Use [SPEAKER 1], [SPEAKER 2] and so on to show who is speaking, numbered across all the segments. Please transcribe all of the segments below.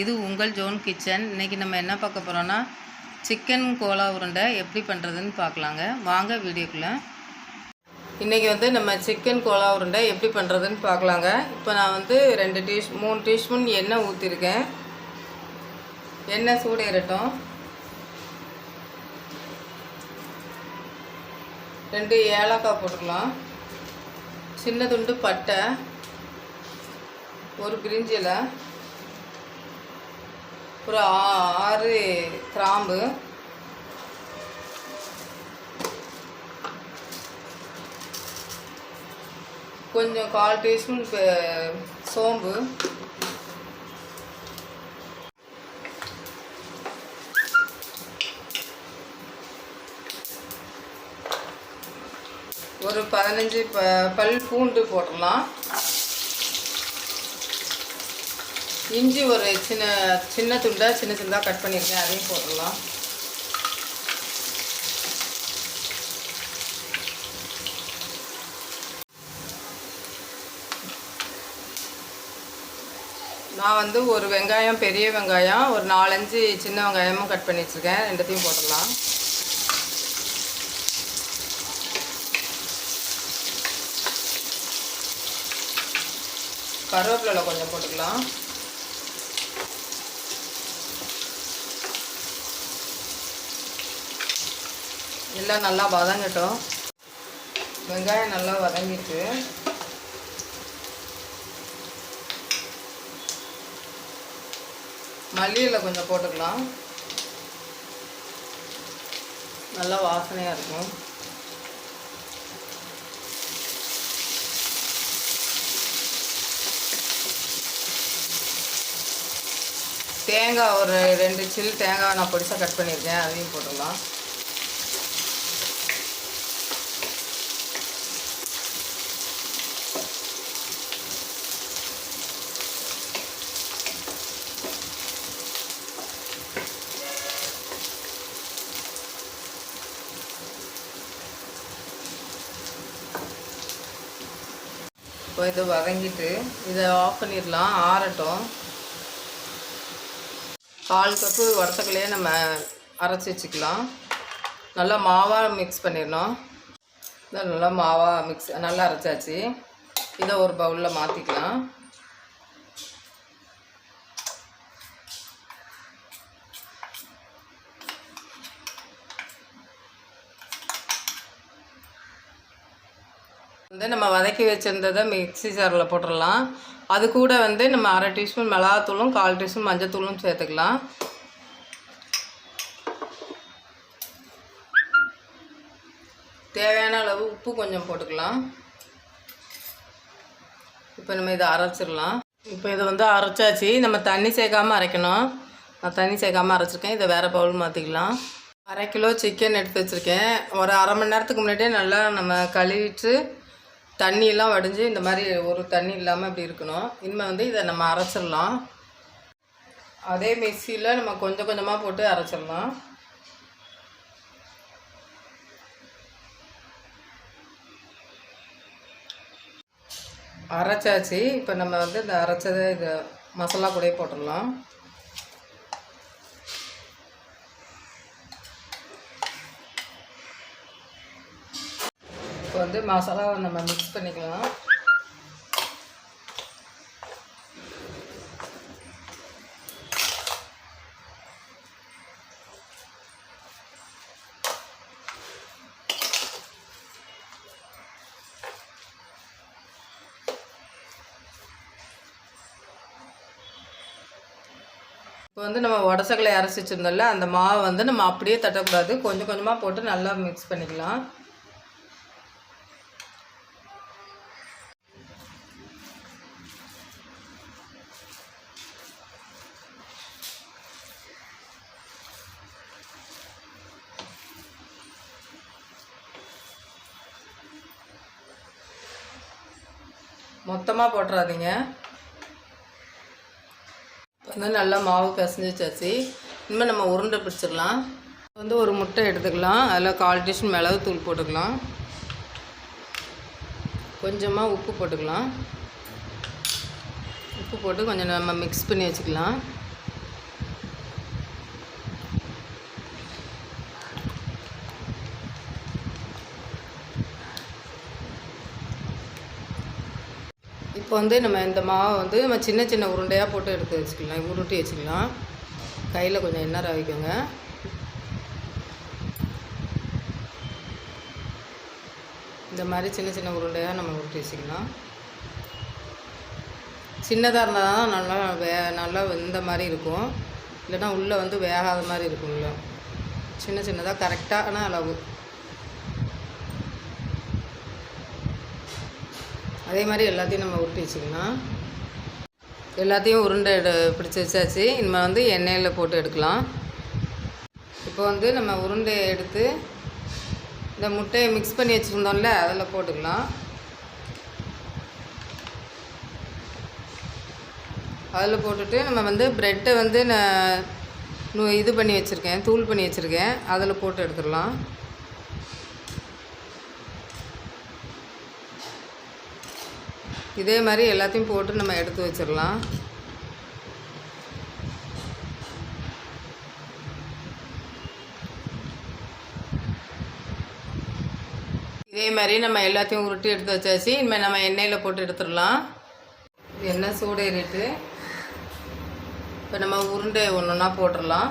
[SPEAKER 1] இது உங்கள் zone kitchen. இன்றைக்கி நம்ம என்ன பார்க்க போகிறோன்னா சிக்கன் கோலா உருண்டை எப்படி பண்ணுறதுன்னு பார்க்கலாங்க. வாங்க வீடியோக்குள்ளே. இன்றைக்கி வந்து நம்ம சிக்கன் கோலா உருண்டை எப்படி பண்ணுறதுன்னு பார்க்கலாங்க. இப்போ நான் வந்து ரெண்டு டீஸ் மூணு டீஸ்பூன் எண்ணெய் ஊற்றிருக்கேன் எண்ணெய் சூடேறட்டும் ரெண்டு ஏலக்காய் போட்டுக்கலாம். சின்ன துண்டு பட்டை. ஒரு பிரிஞ்சி ஒரு ஆ- ஆறு கிராம்பு. கொஞ்சம் கால் டீஸ்பூன் சோம்பு. ஒரு பதினஞ்சு ப பல் பூண்டு போட்டுடலாம். இஞ்சி ஒரு சின்ன சின்ன துண்டாக சின்ன துண்டாக கட் பண்ணியிருக்கேன். அதையும் போட்டுடலாம். நான் வந்து ஒரு வெங்காயம் பெரிய வெங்காயம் ஒரு நாலஞ்சு சின்ன வெங்காயமும் கட் பண்ணி வச்சுருக்கேன். ரெண்டுத்தையும் போட்டுடலாம். கருவேப்பிலை கொஞ்சம் போட்டுக்கலாம். எல்லாம் நல்லா வதங்கட்டும். வெங்காயம் நல்லா வதங்கிட்டு. மல்லியில் கொஞ்சம் போட்டுக்கலாம். நல்லா வாசனையாக இருக்கும். தேங்காய் ஒரு ரெண்டு சில் தேங்காய் நான் பொடிசாக கட் பண்ணியிருக்கேன் அதையும் போட்டுடலாம் இப்போ இது வதங்கிட்டு இதை ஆஃப் பண்ணிடலாம் ஆறட்டும். கால் கப்பு வறுத்தக்கலையே நம்ம அரைச்சி வச்சுக்கலாம். நல்லா மாவாக மிக்ஸ் பண்ணிடணும். இதை நல்லா மாவாக மிக்ஸ் நல்லா அரைச்சாச்சு. இதை ஒரு பவுலில் மாற்றிக்கலாம் வந்து நம்ம வதக்கி வச்சுருந்ததை மிக்ஸி ஜாரில் போட்டுடலாம். அது கூட வந்து நம்ம அரை டீஸ்பூன் மிளகாத்தூளும் கால் டீஸ்பூன் மஞ்சத்தூளும் சேர்த்துக்கலாம். தேவையான அளவு உப்பு கொஞ்சம் போட்டுக்கலாம். இப்போ நம்ம இதை அரைச்சிடலாம். இப்போ இதை வந்து அரைச்சாச்சு. நம்ம தண்ணி சேர்க்காமல் அரைக்கணும். நான் தண்ணி சேர்க்காமல் அரைச்சிருக்கேன். இதை வேறு பவுல் மாற்றிக்கலாம் அரை கிலோ சிக்கன் எடுத்து வச்சுருக்கேன். ஒரு அரை மணி நேரத்துக்கு முன்னாடியே நல்லா நம்ம கழுவிட்டு தண்ணியெல்லாம் வடிஞ்சு இந்த மாதிரி ஒரு தண்ணி இல்லாமல் இப்படி இருக்கணும். இனிமேல் வந்து இதை நம்ம அரைச்சிடலாம். அதே மிக்சியில் நம்ம கொஞ்சம் கொஞ்சமாக போட்டு அரைச்சிடலாம். அரைச்சாச்சு. இப்போ நம்ம வந்து இந்த அரைச்சதை இது மசாலா கூட போட்டுடலாம். இப்போ வந்து மசாலாவை நம்ம மிக்ஸ் பண்ணிக்கலாம். இப்போ வந்து நம்ம உடசக்கலை அரைச்சி வச்சுருந்தோம்ல அந்த மாவை வந்து நம்ம அப்படியே தட்டக்கூடாது. கொஞ்சம் கொஞ்சமாக போட்டு நல்லா மிக்ஸ் பண்ணிக்கலாம். மொத்தமாக போட்டுறாதீங்க. வந்து நல்லா மாவு பிசைஞ்சு வச்சாச்சு. இனிமேல் நம்ம உருண்டை பிடிச்சிடலாம். வந்து ஒரு முட்டை எடுத்துக்கலாம். அதில் கால் டீஸ்பூன் மிளகு தூள் போட்டுக்கலாம். கொஞ்சமாக உப்பு போட்டுக்கலாம். உப்பு போட்டு கொஞ்சம் நம்ம மிக்ஸ் பண்ணி வச்சுக்கலாம். இப்போ வந்து நம்ம இந்த மாவை வந்து நம்ம சின்ன சின்ன உருண்டையாக போட்டு எடுத்து வச்சுக்கலாம். உருட்டி வச்சுக்கலாம். கையில் கொஞ்சம் எண்ணெய் ரவிக்கோங்க இந்த மாதிரி சின்ன சின்ன உருண்டையாக நம்ம உருட்டி வச்சுக்கலாம். சின்னதாக இருந்தால் தான் நல்லா வே நல்லா வெந்த மாதிரி இருக்கும். இல்லைன்னா உள்ளே வந்து வேகாத மாதிரி இருக்கும் உள்ள. சின்ன சின்னதாக கரெக்டான அளவு. அதே மாதிரி எல்லாத்தையும் நம்ம உருட்டி வச்சுக்கலாம். எல்லாத்தையும் உருண்டை எடு பிடிச்சி வச்சாச்சு. இனிமேல் வந்து எண்ணெயில் போட்டு எடுக்கலாம். இப்போ வந்து நம்ம உருண்டையை எடுத்து இந்த முட்டையை மிக்ஸ் பண்ணி வச்சுருந்தோம்ல அதில் போட்டுக்கலாம். அதில் போட்டுட்டு நம்ம வந்து ப்ரெட்டை வந்து நான் இது பண்ணி வச்சுருக்கேன் தூள் பண்ணி வச்சுருக்கேன். அதில் போட்டு எடுத்துடலாம். இதே மாதிரி எல்லாத்தையும் போட்டு நம்ம எடுத்து வச்சிடலாம். இதே மாதிரி நம்ம எல்லாத்தையும் உருட்டி எடுத்து வச்சாச்சு. இனிமேல் நம்ம எண்ணெயில் போட்டு எடுத்துடலாம். எண்ணெய் சூடேறிட்டு இப்போ நம்ம உருண்டை ஒன்று ஒன்றா போட்டுடலாம்.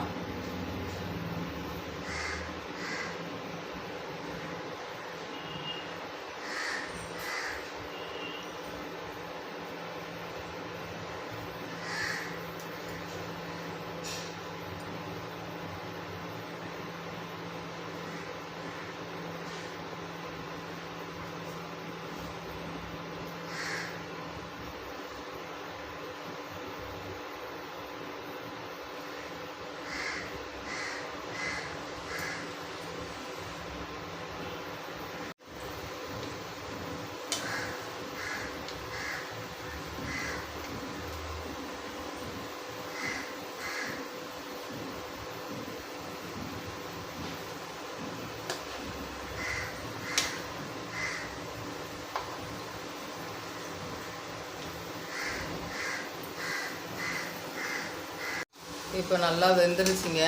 [SPEAKER 1] இப்போ நல்லா வெந்துருச்சுங்க.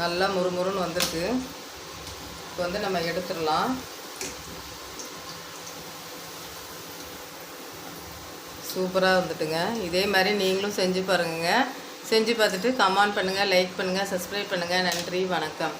[SPEAKER 1] நல்லா முறுமுறுன்னு வந்திருக்கு. இப்போ வந்து நம்ம எடுத்துடலாம். சூப்பராக வந்துட்டுங்க. இதே மாதிரி நீங்களும் செஞ்சு பாருங்க செஞ்சு பார்த்துட்டு கமெண்ட் பண்ணுங்கள் லைக் பண்ணுங்கள் சப்ஸ்கிரைப் பண்ணுங்கள் நன்றி வணக்கம்.